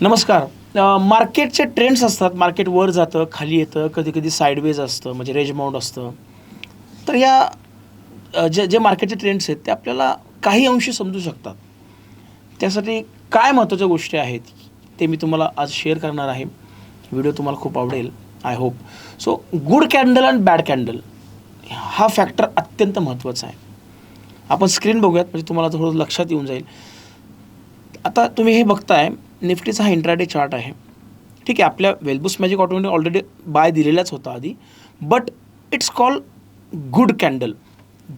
नमस्कार. मार्केटचे ट्रेंड्स असतात. मार्केट वर जातं खाली येतं कधी कधी साईडवेज असतं म्हणजे रेजमाऊंट असतं. तर या जे जे मार्केटचे ट्रेंड्स आहेत ते आपल्याला काही अंशी समजू शकतात. त्यासाठी काय महत्त्वाच्या गोष्टी आहेत ते मी तुम्हाला आज शेअर करणार आहे. व्हिडिओ तुम्हाला खूप आवडेल I hope so good candle and bad candle हा फॅक्टर अत्यंत महत्त्वाचा आहे. आपण स्क्रीन बघूयात म्हणजे तुम्हाला थोडं लक्षात येऊन जाईल. आता तुम्ही हे बघताय निफ्टीचा हा इंट्राडे चार्ट आहे. ठीक आहे आपल्या वेलबुस मॅजिक ऑटोमॅटिक ऑलरेडी बाय दिलेलाच होता आधी but it's call good candle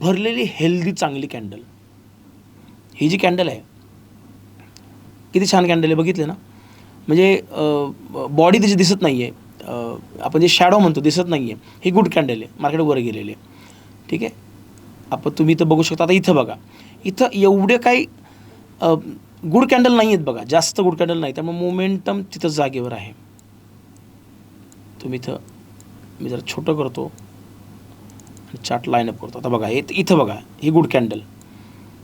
भरलेली हेल्दी चांगली कॅन्डल ही जी कॅन्डल आहे किती छान कॅन्डल आहे बघितले ना? म्हणजे बॉडी त्याची दिसत नाही आहे आपण जे शॅडो म्हणतो दिसत नाही आहे ही गुड कॅन्डल आहे मार्केट वर गेलेली आहे. ठीक आहे? आपण तुम्ही इथं बघू शकता आता इथं बघा. इथं एवढे काही गुड कॅन्डल नाही आहेत बघा जास्त गुड कॅन्डल नाही त्यामुळे मोमेंटम तिथं जागेवर आहे. तुम्ही इथं मी जरा छोटं करतो आणि चार्ट लाईनअप करतो. आता बघा हे इथं बघा ही गुड कॅन्डल.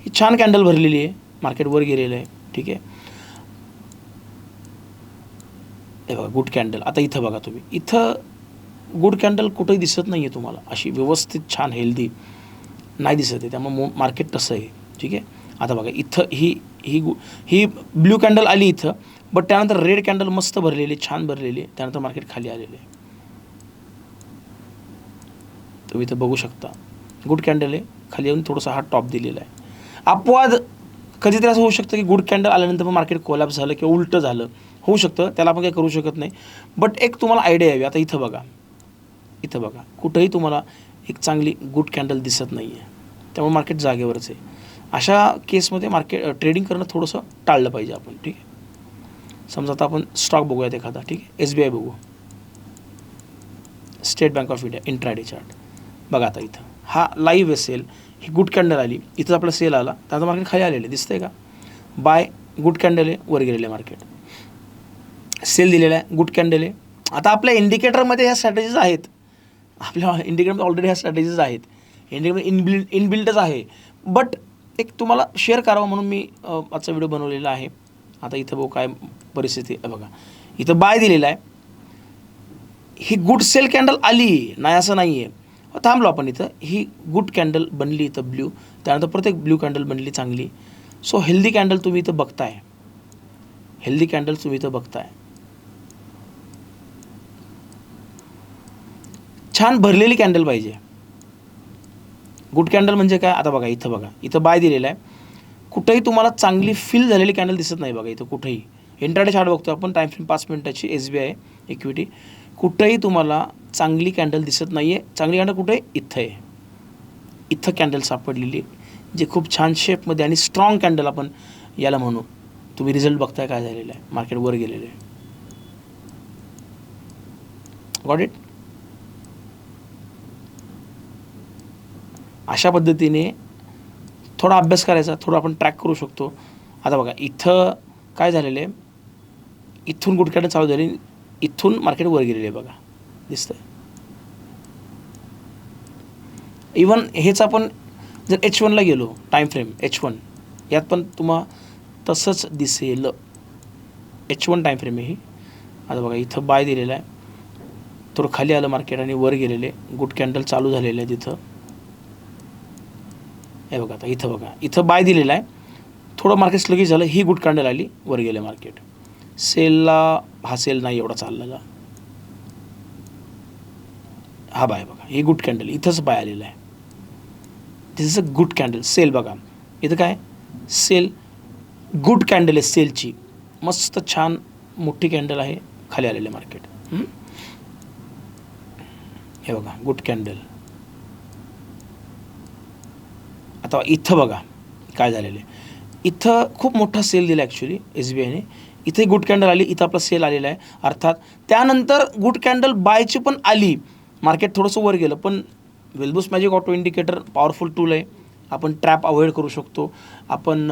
ही छान कॅन्डल भरलेली आहे मार्केट वर गेलेलं आहे ठीक आहे? हे बघा गुड कॅन्डल. आता इथं बघा तुम्ही इथं गुड कॅन्डल कुठंही दिसत नाही आहे तुम्हाला. अशी व्यवस्थित छान हेल्दी नाही दिसत आहे त्यामुळे मो मार्केट तसं आहे ठीक आहे? आता बघा इथं ही ही गु ही ब्ल्यू कॅन्डल आली इथं बट त्यानंतर रेड कॅन्डल मस्त भरलेली छान भरलेली आहे त्यानंतर मार्केट खाली आलेलं. आहे तुम्ही इथं बघू शकता. गुड कॅन्डल आहे. खाली येऊन थोडासा हा टॉप दिलेला आहे. अपवाद कधीतरी असं होऊ शकतं की गुड कॅन्डल आल्यानंतर पण मार्केट कोलॅप्स झालं किंवा उलटं झालं. होऊ शकतं. त्याला आपण काही करू शकत नाही. बट एक तुम्हाला आयडिया यावी. आता इथं बघा. इथं बघा. कुठंही तुम्हाला एक चांगली गुड कॅन्डल दिसत नाही आहे त्यामुळे मार्केट जागेवरच आहे. अशा केसमध्ये मार्केट ट्रेडिंग करणं थोडंसं टाळलं पाहिजे आपण ठीक आहे? समजा आता आपण स्टॉक बघूयात एखादा ठीक आहे? एस बी आय बघू. State Bank of India intraday chart बघा आता इथं. हा लाईव्ह सेल ही गुड कॅन्डल आली. इथं आपला सेल आला. त्याचं मार्केट खाली आलेलं आहे. दिसतंय का? बाय गुड कॅन्डल आहे. वर गेलेलं आहे मार्केट सेल दिलेला आहे. गुड कॅन्डल आहे. आता आपल्या इंडिकेटरमध्ये ह्या स्ट्रॅटेजीज आहेत. आपल्या इंडिकेटरमध्ये ऑलरेडी ह्या स्ट्रॅटेजीज आहेत. इंडिकेटर इनबिल्ड इनबिल्डच आहे. बट एक तुम्हाला शेअर करावं म्हणून मी आजचा व्हिडिओ बनवलेला आहे. आता इथं बघू काय परिस्थिती आहे बघा. इथं बाय दिलेला आहे. ही गुड सेल कॅन्डल आली. नाही असं नाही आहे थांबलो आपण इथं. ही गुड कॅन्डल बनली इथं ब्ल्यू त्यानंतर प्रत्येक ब्ल्यू कॅन्डल बनली चांगली. सो हेल्दी कॅन्डल तुम्ही इथं बघताय. हेल्दी कॅन्डल तुम्ही इथं बघताय. छान भरलेली कॅन्डल पाहिजे. गुड कॅन्डल म्हणजे काय? आता बघा इथं बघा. इथं बाय दिलेलं आहे. कुठंही तुम्हाला चांगली फील झालेली कॅन्डल दिसत नाही बघा इथं कुठंही. इंटरडे चार्ट बघतो आपण टाईम फ्रेम पाच मिनिटाची एस बी आय इक्विटी कुठंही तुम्हाला चांगली कॅन्डल दिसत नाही आहे चांगली कॅन्डल कुठे? इथं आहे इथं कॅन्डल सापडलेली आहे, जे खूप छान शेपमध्ये आणि स्ट्रॉंग कॅन्डल आपण याला म्हणू. तुम्ही रिझल्ट बघताय काय झालेलं आहे. मार्केट वर गेलेलं आहे. गॉट इट अशा पद्धतीने थोडा अभ्यास करायचा थोडं आपण ट्रॅक करू शकतो. आता बघा इथं काय झालेलं आहे? इथून गुटख्यानं चालू झाली इथून मार्केट वर गेलेलं आहे बघा. दिसतं इवन हेच आपण जर एच वनला गेलो टाईम फ्रेम एच वन यात पण तुम्हा तसंच दिसेल. एच वन टाईम फ्रेम आहे ही. आता बघा इथं बाय दिलेलं आहे. थोडं खाली आलं मार्केट आणि वर गेलेले. गुड कॅन्डल चालू झालेलं आहे तिथं हे बघा आता इथं बघा. इथं बाय दिलेलं आहे. थोडं मार्केट लगेच झालं ही गुड कॅन्डल आली वर गेले मार्केट सेलला हा सेल नाही एवढा चाललेला हा बाय बघा ही गुड कॅन्डल इथंच बाय आलेलं आहे. This is a good candle sell बघा. इथं काय? सेल गुड कॅन्डल आहे सेलची. मस्त छान मोठी कॅन्डल आहे खाली आलेलं मार्केट हे बघा गुड कॅन्डल आता इथं बघा काय झालेलं आहे. इथं खूप मोठा सेल दिला ॲक्च्युली एस बी आयने इथे गुड कॅन्डल आली इथं आपला सेल आलेला आहे. अर्थात त्यानंतर गुड कॅन्डल बायची पण आली. मार्केट थोडंसं वर गेलं पण वेलबुस magic auto indicator powerful tool आहे. आपण ट्रॅप अवॉइड करू शकतो. आपण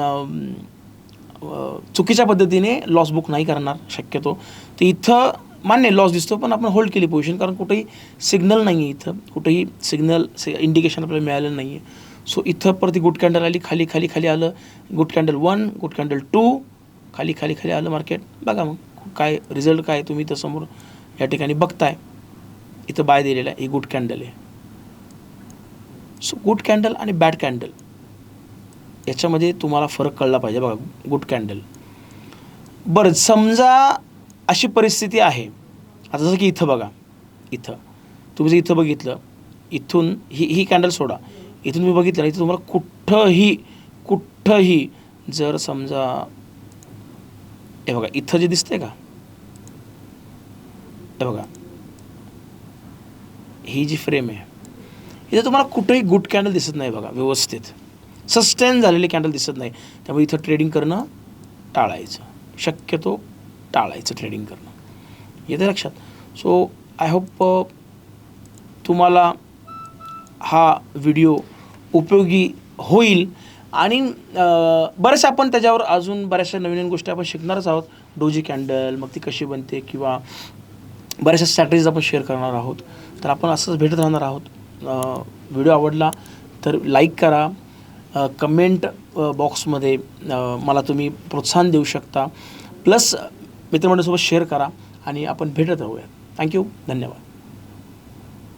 चुकीच्या पद्धतीने लॉस बुक नाही करणार शक्यतो. तर इथं मान्य लॉस दिसतो पण आपण होल्ड केली पोझिशन कारण कुठेही सिग्नल नाही आहे इथं. कुठेही सिग्नल इंडिकेशन आपल्याला मिळालं नाही आहे सो इथं परत गुड कॅन्डल आली खाली खाली खाली आलं. Good candle one good candle two खाली खाली खाली आलं मार्केट बघा मग काय रिझल्ट काय तुम्ही इथं समोर या ठिकाणी बघताय. इथं बाय दिलेलं आहे ही गुड कॅन्डल आहे. सो गुड कॅन्डल आणि बॅड कॅन्डल याच्यामध्ये तुम्हाला फरक कळला पाहिजे बघा गुड कॅन्डल बरं समजा अशी परिस्थिती आहे. आता जसं की इथं बघा इथं. तुम्ही जर इथं बघितलं इथून ही ही कॅन्डल सोडा. इथून मी बघितलं इथं तुम्हाला कुठंही कुठंही जर समजा हे बघा इथं जे दिसतंय का? हे बघा. ही जी फ्रेम आहे इथं तुम्हाला कुठंही गुड कॅन्डल दिसत नाही बघा व्यवस्थित. सस्टेन झालेले कॅन्डल दिसत नाही. त्यामुळे इथं ट्रेडिंग करणं टाळायचं. शक्यतो टाळायचं ट्रेडिंग करणं. येते लक्षात. सो आय होप तुम्हाला हा व्हिडिओ उपयोगी होईल. आणि बऱ्याचशा बरेचसे आपण त्याच्यावर अजून बऱ्याचशा नवीन नवीन गोष्टी आपण शिकणारच आहोत. डोजी कॅन्डल मग ती कशी बनते किंवा बऱ्याचशा स्ट्रॅटेजीज आपण शेअर करणार आहोत. तर आपण असंच भेटत राहणार आहोत. व्हिडिओ आवडला तर लाईक करा. कमेंट बॉक्समध्ये मला तुम्ही प्रोत्साहन देऊ शकता. प्लस मित्रमंडळीसोबत शेअर करा आणि आपण भेटत राहूया थँक्यू धन्यवाद.